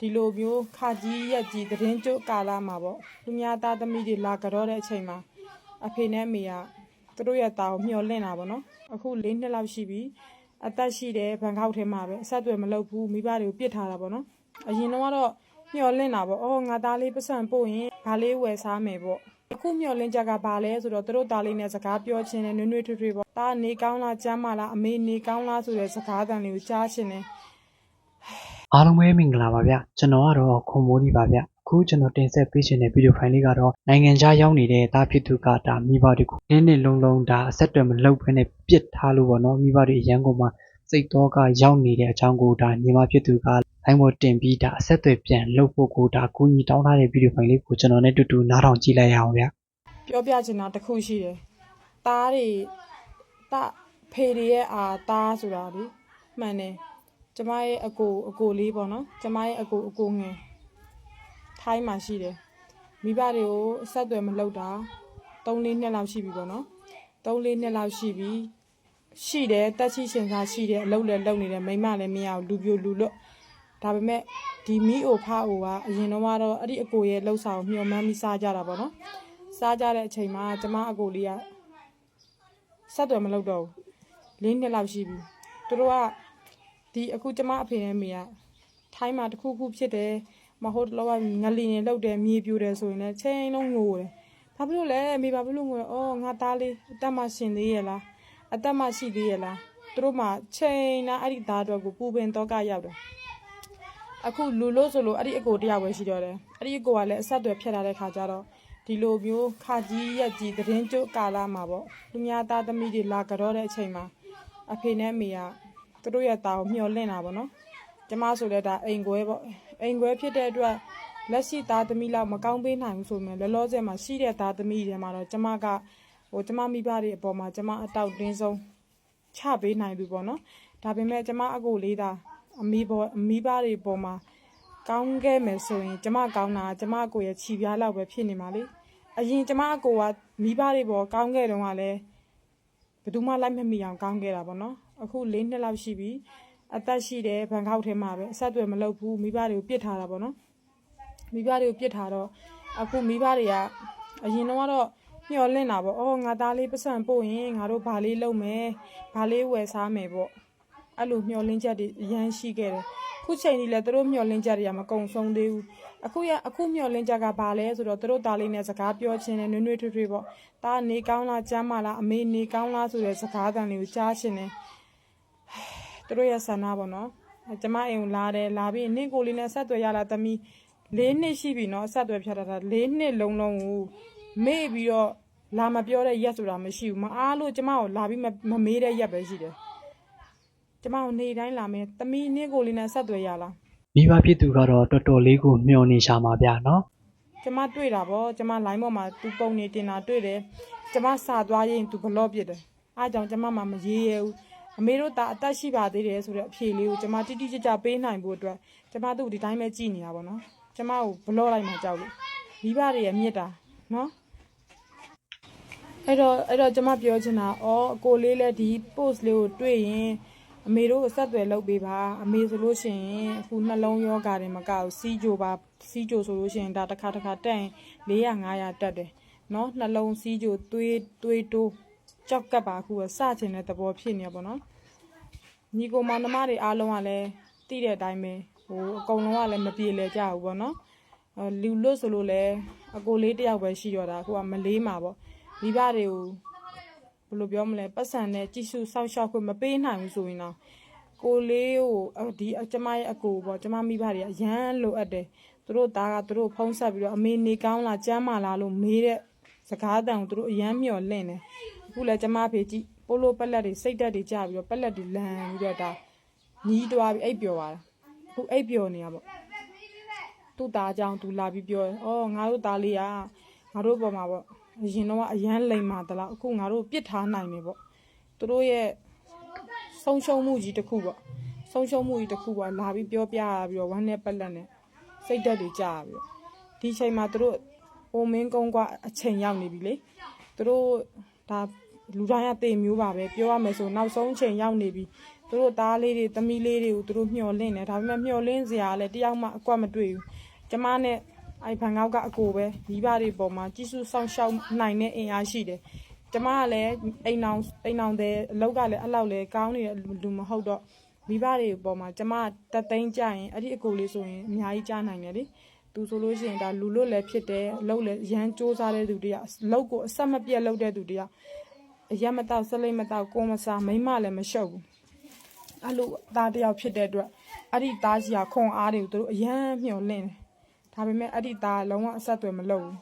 ဒီလိုမျိုးခါကြီးရက်ကြီးသတင်းကျုပ်ကာလာမှာပေါ့သူများသားသမီးတွေလာကြတော့တဲ့အချိန်မှာအဖေနဲ့အမေကသူတို့ရဲ့သားကိုမျှော်လင့်တာပေါ့နော်အခု၄နှစ်လောက်ရှိပြီအသက်ရှိတယ်ဘန်ကောက်ထဲမှာပဲအဆက်အသွယ်မလုပ်ဘူးမိဘတွေကိုပြစ်ထားတာပေါ့နော်အရင်တော့ကတော့မျှော်လင့်တာပေါ့အော်ငါသားလေးပတ်စံပို့ရင်ဘာလေးဝယ်စားမယ်ပေါ့အခုမျှော်လင့်ချက်ကဘာလဲဆိုတော့သူတို့သားလေးနဲ့စကားပြောချင်းနဲ့နွေ့နွေ့ထွေးထွေးပေါ့သားနေကောင်းလားကျမ်းမာလားအမေနေကောင်းလားဆိုတဲ့စကားတန်လေးကိုကြားချင်းတယ် အားလုံးပဲမင်္ဂလာပါဗျကျွန်တော်ကတော့ခွန်မိုးဒီပါဗျအခုကျွန်တော်တင်ဆက်ပေးခြင်းတဲ့ဗီဒီယိုဖိုင်လေးကတော့နိုင်ငံခြားရောက်နေတဲ့တာဖြစ်သူကဒါမိဘတွေကိုနည်းနည်းလုံးလုံးဒါအဆက်အသွယ်မလုပ်ဘဲနဲ့ပြစ်ထားလို့ပေါ့နော်မိဘတွေအရန်ကုန်မှာစိတ်တော့ကရောက်နေတဲ့အကြောင်းကိုဒါညီမဖြစ်သူကလိုင်းပေါ်တင်ပြီးဒါအဆက်အသွယ်ပြန်လုပ်ဖို့ကိုဒါကူညီတောင်းထားတဲ့ဗီဒီယိုဖိုင်လေးကိုကျွန်တော်နဲ့တူတူနားထောင်ကြည့်လိုက်ရအောင်ဗျပြောပြချင်တာတစ်ခုရှိတယ်။သားတွေတဖေတွေရဲ့အာသားဆိုတာလေမှန်တယ်။ ကျမရဲ့အကိုအကိုလေးပေါ့နော်။ကျမရဲ့အကိုအကိုငယ်ထိုင်းမှာရှိတယ်။မိဘတွေကိုအဆက်အသွယ်မလုပ်တာ3-4နှစ်လောက်ရှိပြီပေါ့နော်။3-4နှစ်လောက်ရှိပြီ။ရှိတယ်တက်ချိရှင်စားရှိတယ်အလုပ်လည်းလုပ်နေတယ်မိမလည်းမရဘူးလူပြိုလူလွတ်ဒါပေမဲ့ဒီမီအိုဖာအိုကအရင်တော့ကတော့အဲ့ဒီအကိုရဲ့လှုပ်ဆောင်မျှော်မှန်းပြီးစားကြတာပေါ့နော်စားကြတဲ့အချိန်မှာကျမအကိုလေးကဆက်သွယ်မလုပ်တော့ဘူးလေးနှစ်လောက်ရှိပြီသူတို့က ဒီအခုကျမအဖေနဲ့မေကထိုင်းမှာတစ်ခုခုဖြစ်တယ်မဟုတ်တော့ကငလီနေလောက်တယ်မြေပြိုတယ်ဆိုရင်လည်းချိန်လုံးငိုတယ်ဘာဖြစ်လို့လဲမေဘာဖြစ်လို့ငိုလဲအော်ငါသားလေးအသက်မှရှင်သေးရဲ့လားအသက်မှရှိသေးရဲ့လားသူတို့မှချိန်နာအဲ့ဒီသားတော့ကိုပူပင်တော့ကရောက်တယ်အခုလူလို့ဆိုလို့အဲ့ဒီအကိုတယောက်ပဲရှိတော့တယ်အဲ့ဒီအကိုကလည်းအဆက်အသွယ်ဖြတ်ထားတဲ့ခါကျတော့ဒီလိုမျိုးခါကြီးရက်ကြီးသတင်းကျုပ်ကာလာမှာပေါ့သူများသားသမီးတွေလာကြတော့တဲ့အချိန်မှာအဖေနဲ့အမေက သူတို့ရဲ့သားကိုမျှော်လင့်တာပေါ့နော်ကျမဆိုလည်းဒါအိမ်ခွဲပေါ့အိမ်ခွဲဖြစ်တဲ့အတွက်လက်ရှိသားသမီးလောက်မကောင်းပေးနိုင်ဘူးဆိုမှလောလောဆယ်မှာရှိတဲ့သားသမီးတွေမှာတော့ကျမကဟိုကျမမိဘတွေအပေါ်မှာကျမအတောက်တင်းဆုံးချပေးနိုင်ပြီပေါ့နော်ဒါပေမဲ့ကျမအကိုလေးသာအမိပေါ်အမိဘတွေပေါ်မှာကောင်းခဲ့မယ်ဆိုရင်ကျမကောင်းတာကျမအကိုရဲ့ခြိပြားလောက်ပဲဖြစ်နေမှာလေအရင်ကျမအကိုကမိဘတွေပေါ်ကောင်းခဲ့တုန်းကလည်းဘယ်သူမှလိုက်မမီအောင်ကောင်းခဲ့တာပေါ့နော် အခု၄နှစ်လောက်ရှိပြီအသက်ရှိတယ်ဘန်ကောက်ထဲမှာပဲအဆက်အသွယ်မလုပ်ဘူးမိဘတွေကိုပြစ်ထားတာပေါ့နော်မိဘတွေကိုပြစ်ထားတော့အခုမိဘတွေကအရင်တော့ကတော့မျှော်လင့်တာပေါ့အော်ငါသားလေးပတ်စံပို့ရင်ငါတို့ဘာလေးလုပ်မယ်ဘာလေးဝယ်စားမယ်ပေါ့အဲ့လိုမျှော်လင့်ချက်တွေအရန်ရှိခဲ့တယ်ခုချိန်ကြီးလဲသူတို့မျှော်လင့်ချက်တွေကမကုံဆုံးသေးဘူးအခုရအခုမျှော်လင့်ချက်ကဘာလဲဆိုတော့သူတို့သားလေးနဲ့စကားပြောချင်းနဲ့နွေ့နွေ့ထွေးထွေးပေါ့ဒါနေကောင်းလားကျမ်းမာလားအမေနေကောင်းလားဆိုတဲ့စကားတန်လေးကိုကြားချင်းတယ် သူတို့ရဲ့ဆန္ဒပေါ့နော်အဲကျမအိမ်ကိုလာတယ်လာပြီးနင့်ကိုလေးနဲ့ဆက်သွယ်ရလာသမီး၄နှစ်ရှိပြီနော်ဆက်သွယ်ဖြတ်တာတာ၄နှစ်လုံးလုံးကိုမေ့ပြီးတော့လာမပြောတဲ့ရက်ဆိုတာမရှိဘူးမအားလို့ကျမကိုလာပြီးမမမေးတဲ့ရက်ပဲရှိတယ်ကျမကိုနေတိုင်းလာမယ်သမီးနင့်ကိုလေးနဲ့ဆက်သွယ်ရလားမိဘဖြစ်သူကတော့တော်တော်လေးကိုမျှော်နေရှာမှာဗျနော်ကျမတွေ့တာပေါ့ကျမ line ပေါ်မှာသူပုံနေတင်တာတွေ့တယ်ကျမစာသွားရင်သူဘလော့ပြစ်တယ်အားကြောင့်ကျမမှမရေးရဘူး အမေတို့ဒါအသက်ရှိပါသေးတယ်ဆိုတဲ့အဖြေလေးကိုကျမတိတိကျကျပေးနိုင်ဖို့အတွက်ကျမတို့ဒီတိုင်းပဲကြည်နေတာပေါ့နော်ကျမကိုဘလော့လိုက်မှကြောက်လို့မိဘတွေရဲ့မြစ်တာနော်အဲ့တော့အဲ့တော့ကျမပြောချင်တာဩအကိုလေးလည်းဒီ post လေးကိုတွေ့ရင်အမေတို့ကိုဆက်သွယ်လုပ်ပေးပါအမေဆိုလို့ရှိရင်အခုနှလုံးယောဂါတွေမကဘူးစီးကြိုပါစီးကြိုဆိုလို့ရှိရင်ဒါတစ်ခါတစ်ခါတက်ရင်400 500တက်တယ်နော်နှလုံးစီးကြိုသွေးသွေးတိုး ကြောက်ကပ်ပါအခုကစချင်တဲ့သဘောဖြစ်နေပါတော့ညီကိုမောင်နှမတွေအားလုံးကလည်းတိတဲ့အတိုင်းပဲဟိုအကုန်လုံးကလည်းမပြေလည်ကြဘူးပေါ့နော်အဲလူလို့ဆိုလို့လည်းအကိုလေးတယောက်ပဲရှိတော့တာအခုကမလေးမှာပေါ့မိဘတွေကိုဘယ်လိုပြောမလဲပတ်စံနဲ့ကြည့်ရှုစောင့်ရှောက်ခွင့်မပေးနိုင်ဘူးဆိုရင်တော့ကိုလေးကိုအော်ဒီကျမရဲ့အကိုပေါ့ကျမမိဘတွေကအရန်လိုအပ်တယ်သူတို့သားကသူတို့ဖုံးဆက်ပြီးတော့အမေနေကောင်းလားကျမ်းမာလားလို့မေးတဲ့စကားတန်ကိုသူတို့အရန်မျှော်လင့်တယ်အ ခုလည်းကျမဖေကြည့်ပိုလိုပက်လက်တွေစိတ်တက်တွေကြပြီးတော့ပက်လက်တွေလန်ပြီးတော့ဒါညီးတွားပြီးအိပ်ပျော်သွားတာအခုအိပ်ပျော်နေတာပေါ့သူ့သားအကြောင်းသူလာပြီးပြောတယ်အော်ငါတို့သားလေးကငါတို့ပေါ်မှာပေါ့အရင်တော့ကအရန်လိမ်မာတလားအခုငါတို့ပြစ်ထားနိုင်တယ်ပေါ့သူတို့ရဲ့ဆုံးရှုံးမှုကြီးတစ်ခုပေါ့ဆုံးရှုံးမှုကြီးတစ်ခုပေါ့လာပြီးပြောပြရပြီးတော့ဝမ်းနဲ့ပက်လက်နဲ့စိတ်ဓာတ်တွေကြာပြီးတော့ဒီချိန်မှာသူတို့အိုမင်းကုန်းကအချိန်ရောက်နေပြီလေသူတို့ဒါ လူတိုင်းကတေမျိုးပါပဲပြောရမယ်ဆိုနောက်ဆုံးအချိန်ရောက်နေပြီသူတို့သားလေးတွေသမီးလေးတွေကိုသူတို့မျှော်လင့်တယ်ဒါပေမဲ့မျှော်လင့်စရာလည်းတယောက်မှအကွက်မတွေ့ဘူးကျမနဲ့အဲ့ဘန်ကောက်ကအကိုပဲမိဘတွေပေါ်မှာကြီးစုဆောင်ရှောက်နိုင်တဲ့အင်အားရှိတယ်ကျမကလည်းအိမ်အောင်အိမ်အောင်တဲ့အလောက်ကလည်းအဲ့လောက်လည်းကောင်းနေတဲ့လူမဟုတ်တော့မိဘတွေပေါ်မှာကျမတက်သိန်းကြရင်အဲ့ဒီအကိုလေးဆိုရင်အများကြီးကြားနိုင်တယ်လေသူဆိုလို့ရှိရင်ဒါလူလွတ်လည်းဖြစ်တယ်အလုပ်လည်းရမ်းစူးစားတဲ့သူတယောက်အလုပ်ကိုအဆက်မပြတ်လုပ်တဲ့သူတယောက် အရက်မတော့ဆက်လိမ့်မတော့ကိုယ်မစားမိန်းမလည်းမရှုပ်ဘူးအဲ့လိုသားတယောက်ဖြစ်တဲ့အတွက်အဲ့ဒီသားကြီးကခွန်အားတွေကိုသူတို့အရန်မျှော်လင့်တယ်ဒါပေမဲ့အဲ့ဒီသားကလုံးဝအဆက်အသွယ်မလုပ်ဘူး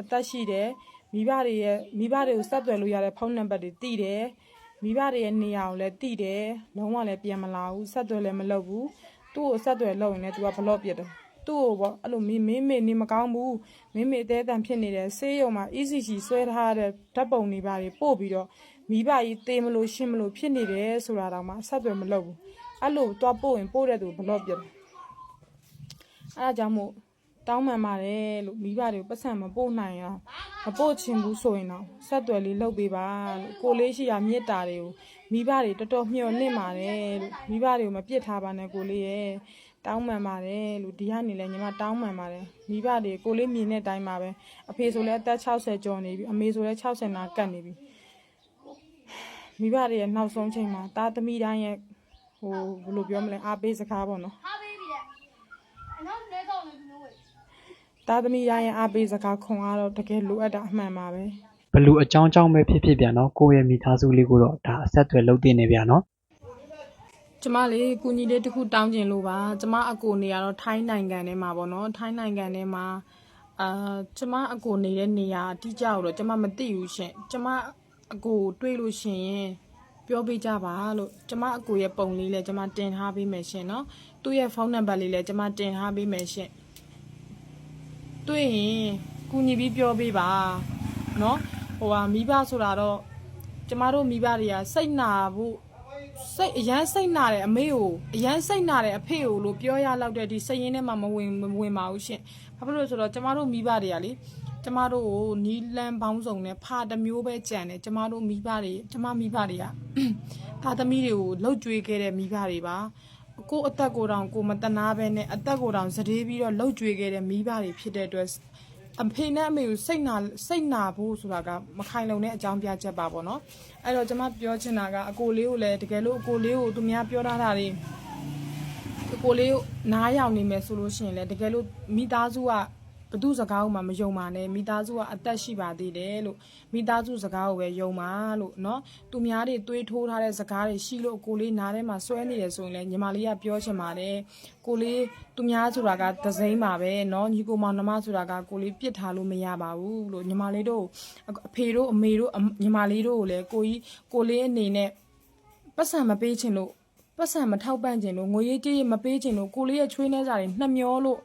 အသက်ရှိတယ်မိဘတွေရဲ့မိဘတွေကိုဆက်သွယ်လို့ရတဲ့ဖုန်းနံပါတ်တွေတည်တယ်မိဘတွေရဲ့နေရာကိုလည်းတည်တယ်လုံးဝလည်းပြန်မလာဘူးဆက်သွယ်လည်းမလုပ်ဘူးသူ့ကိုဆက်သွယ်လုပ်ရင်လည်းသူကဘလော့ပြစ်တယ် သူ့ကိုပေါ့အဲ့လိုမင်းမင်းမေနေမကောင်းဘူးမင်းမေအသေးအတန်ဖြစ်နေတယ်ဆေးရုံမှာ ECG ဆွဲထားတဲ့ဓာတ်ပုံတွေပါတွေပို့ပြီးတော့မိဘကြီးတေးမလို့ရှင်းမလို့ဖြစ်နေတယ်ဆိုတာတော့မှဆက်သွယ်မလုပ်ဘူးအဲ့လိုတွားပို့ရင်ပို့တဲ့သူဘလော့ပြတ်တယ်အဲ့ဒါကြောင့်မို့တောင်းပန်ပါတယ်လို့မိဘတွေကိုပတ်စံမပို့နိုင်အောင်မပို့ချင်ဘူးဆိုရင်တော့ဆက်သွယ်လေးလုပ်ပေးပါလို့ကိုလေးရှိရမြစ်တာတွေကိုမိဘတွေတော်တော်မျှော်လင့်ပါတယ်လို့မိဘတွေကိုမပြစ်ထားပါနဲ့ကိုလေးရဲ့ တောင်းပန်ပါတယ်လို့ဒီကနေလဲညီမတောင်းပန်ပါတယ်မိဘတွေကိုလေးမြင်တဲ့အတိုင်းပါပဲအဖေဆိုလဲအသက်60ကျော်နေပြီအမေဆိုလဲ60နာကတ်နေပြီမိဘတွေရဲ့နောက်ဆုံးချိန်မှာတာသမီတိုင်းရဲ့ဟိုဘယ်လိုပြောမလဲအားပေးစကားပေါ့နော်ဟာဘေးပြီလေအနောက်လဲတော့လည်းမျိုးဝေးတာသမီတိုင်းရဲ့အားပေးစကားခွန်အားတော့တကယ်လိုအပ်တာအမှန်ပါပဲဘလူအကြောင်းကြောင့်ပဲဖြစ်ဖြစ်ပြန်နော်ကိုယ့်ရဲ့မိသားစုလေးကိုတော့ဒါအဆက်အသွယ်လုပ်တင်နေပြန်နော် ကျမလေးကူညီလေးတစ်ခုတောင်းကျင်လို့ပါကျမအကိုနေရတော့ထိုင်းနိုင်ငံထဲမှာပေါ့နော်ထိုင်းနိုင်ငံထဲမှာအာကျမအကိုနေတဲ့နေရာအတိအကျကိုတော့ကျမမသိဘူးရှင်ကျမအကိုတွေ့လို့ရှိရင်ပြောပေးကြပါလို့ကျမအကိုရဲ့ပုံလေးလည်းကျမတင်ထားပေးမယ်ရှင်နော်သူ့ရဲ့ဖုန်းနံပါတ်လေးလည်းကျမတင်ထားပေးမယ်ရှင်တွေ့ရင်ကူညီပြီးပြောပေးပါနော်ဟိုဟာမိဘဆိုတာတော့ကျမတို့မိဘတွေကစိတ်နာဖို့ စိတ်အရန်စိတ်နာတယ်အမေကိုအရန်စိတ်နာတယ်အဖေကိုလို့ပြောရလောက်တဲ့ဒီစိတ်ရင်းထဲမှာမဝင်မဝင်ပါဘူးရှင်။ဘာဖြစ်လို့လဲဆိုတော့ကျမတို့မိဘတွေကလေကျမတို့ကိုနီလန်းပေါင်းစုံနဲ့ဖာတစ်မျိုးပဲကြံတယ်ကျမတို့မိဘတွေကျမမိဘတွေကဖာသမီးတွေကိုလှုပ်ကြွေးခဲ့တဲ့မိဘတွေပါ။ကိုယ့်အသက်ကိုယ်တောင်ကိုယ်မတနာပဲနဲ့အသက်ကိုယ်တောင်စတေးပြီးတော့လှုပ်ကြွေးခဲ့တဲ့မိဘတွေဖြစ်တဲ့အတွက် အဖေနဲ့အမေကိုစိတ်နာစိတ်နာဖို့ဆိုတာကမခိုင်လုံတဲ့အကြောင်းပြချက်ပါပေါ့နော်အဲ့တော့ကျွန်မပြောချင်တာကအကိုလေးကိုလည်းတကယ်လို့အကိုလေးကိုသူများပြောထားတာတွေအကိုလေးကိုနားရောက်နေမယ်ဆိုလို့ရှိရင်လည်းတကယ်လို့မိသားစုက ဘသူစကားကိုမှမယုံပါနဲ့မိသားစုကအသက်ရှိပါသေးတယ်လို့မိသားစုစကားကိုပဲယုံပါလို့เนาะသူများတွေတွေးထိုးထားတဲ့စကားတွေရှိလို့ကိုလေးနားထဲမှာစွဲနေတယ်ဆိုရင်လည်းညီမလေးကပြောချင်ပါတယ်ကိုလေးသူများဆိုတာကသစိမ့်ပါပဲเนาะညီကိုမောင်နှမဆိုတာကကိုလေးပြစ်ထားလို့မရပါဘူးလို့ညီမလေးတို့အဖေတို့အမေတို့အမညီမလေးတို့ကိုလည်းကိုကြီးကိုလေးအနေနဲ့ ပတ်စံမပေးချင်လို့ပတ်စံမထောက်ပံ့ချင်လို့ငွေရေးကြေးရေးမပေးချင်လို့ကိုလေးရဲ့ချွေးနှဲစာတွေနှမျောလို့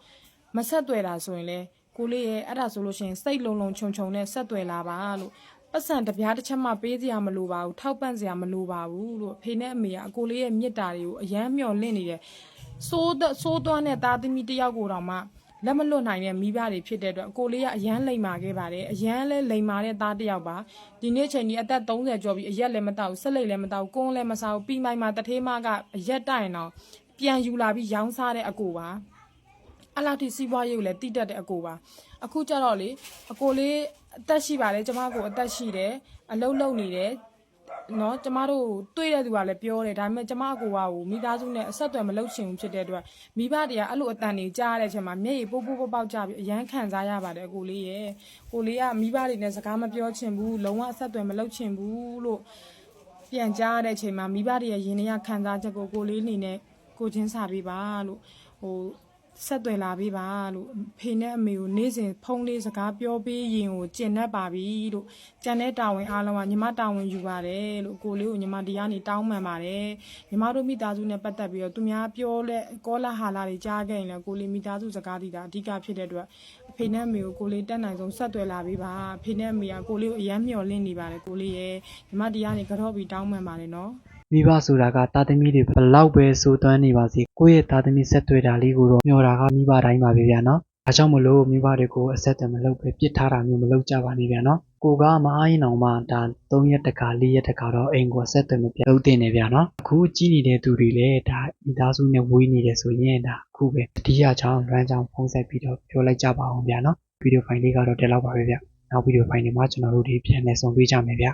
မဆက်သွယ်တာဆိုရင်လေ ကိုလေးရဲ့အဲ့ဒါဆိုလို့ရှိရင်စိတ်လုံးလုံးခြုံခြုံနဲ့ဆက်သွယ်လာပါလို့ပတ်စံတစ်ပြားတစ်ချက်မှပေးစရာမလိုပါဘူးထောက်ပံ့စရာမလိုပါဘူးလို့အဖေနဲ့အမေကအကိုလေးရဲ့မြစ်တာတွေကိုအယမ်းမျှော်လင့်နေတယ်စိုးတဲ့စိုးသွမ်းတဲ့သားသမီးတစ်ယောက်ကိုတောင်မှလက်မလွတ်နိုင်တဲ့မိဘတွေဖြစ်တဲ့အတွက်အကိုလေးကအရန်လိမ်မာခဲ့ပါတယ်အရန်လဲလိမ်မာတဲ့သားတစ်ယောက်ပါဒီနေ့ချိန်ကြီးအသက်30ကျော်ပြီအရက်လည်းမတောက်ဆက်လိတ်လည်းမတောက်ကုန်းလည်းမစားဘူးပြီးမိုင်းမှာတထေးမကအရက်တိုင်တော့ပြန်ယူလာပြီးရောင်းစားတဲ့အကိုပါ အလားတူစီးပွားရေးကိုလည်းတိတက်တဲ့အကိုပါအခုကျတော့လေအကိုလေးအသက်ရှိပါတယ်ကျမကိုအသက်ရှိတယ်အလုံးလုံးနေတယ်နော်ကျမတို့တွေ့တဲ့သူကလည်းပြောတယ်ဒါပေမဲ့ကျမအကိုကကိုမိသားစုနဲ့အဆက်အသွယ်မလုပ်ချင်ဘူးဖြစ်တဲ့အတွက်မိဘတွေကအဲ့လိုအတန်တွေကြားရတဲ့အချိန်မှာမျက်ရည်ပိုးပိုးပေါက်ပေါက်ကြပြီးအရန်ခံစားရပါတယ်အကိုလေးရဲ့ကိုလေးကမိဘတွေနဲ့စကားမပြောချင်ဘူးလုံးဝအဆက်အသွယ်မလုပ်ချင်ဘူးလို့ပြန်ကြားရတဲ့အချိန်မှာမိဘတွေရဲ့ရင်ထဲကခံစားချက်ကိုကိုလေးအနေနဲ့ကိုချင်းစာပေးပါလို့ဟို ဆက်သွယ်လာပေးပါလို့ဖေနဲ့အမေကိုနေ့စဉ်ဖုန်းလေးစကားပြောပေးရင်ကိုကျင်တတ်ပါပြီလို့ကြံတဲ့တာဝန်အားလုံးကညီမတာဝန်ယူပါတယ်လို့ကိုလေးကိုညီမဒီကနေတောင်းပန်ပါတယ်ညီမတို့မိသားစုနဲ့ပတ်သက်ပြီးတော့သူများပြောလဲကောလာဟာလာတွေကြားခဲ့ရင်လည်းကိုလေးမိသားစုစကားတီတာအဓိကဖြစ်တဲ့အတွက်အဖေနဲ့အမေကိုကိုလေးတက်နိုင်ဆုံးဆက်သွယ်လာပေးပါအဖေနဲ့အမေကကိုလေးကိုအယမ်းမျှော်လင့်နေပါတယ်ကိုလေးရဲ့ညီမဒီကနေကတော့ပြီးတောင်းပန်ပါတယ်နော် မိဘဆိုတာကတာသမီတွေဘလောက်ပဲစိုးသွမ်းနေပါစေကိုယ့်ရဲ့တာသမီဆက်သွယ်တာလေးကိုတော့မျှော်တာကမိဘတိုင်းပါပဲဗျာနော်ဒါကြောင့်မလို့မိဘတွေကိုအဆက်အသွယ်မလုပ်ပဲပြစ်ထားတာမျိုးမလုပ်ကြပါနဲ့ဗျာနော်ကိုကမအားရင်တော့မှဒါ3ရက်တခါ4ရက်တခါတော့အိမ်ကိုအဆက်အသွယ်မပြတ်လုပ်တင်နေဗျာနော်အခုကြည့်နေတဲ့သူတွေလည်းဒါမိသားစုနဲ့ဝေးနေတယ်ဆိုရင်ဒါအခုပဲတတိယချောင်းလွမ်းချောင်းဖုံးဆက်ပြီးတော့ပြောလိုက်ကြပါအောင်ဗျာနော်ဗီဒီယိုဖိုင်လေးကတော့ဒီလောက်ပါပဲဗျနောက်ဗီဒီယိုဖိုင်တွေမှာကျွန်တော်တို့ဒီပြန်လည်ဆုံတွေ့ကြမယ်ဗျ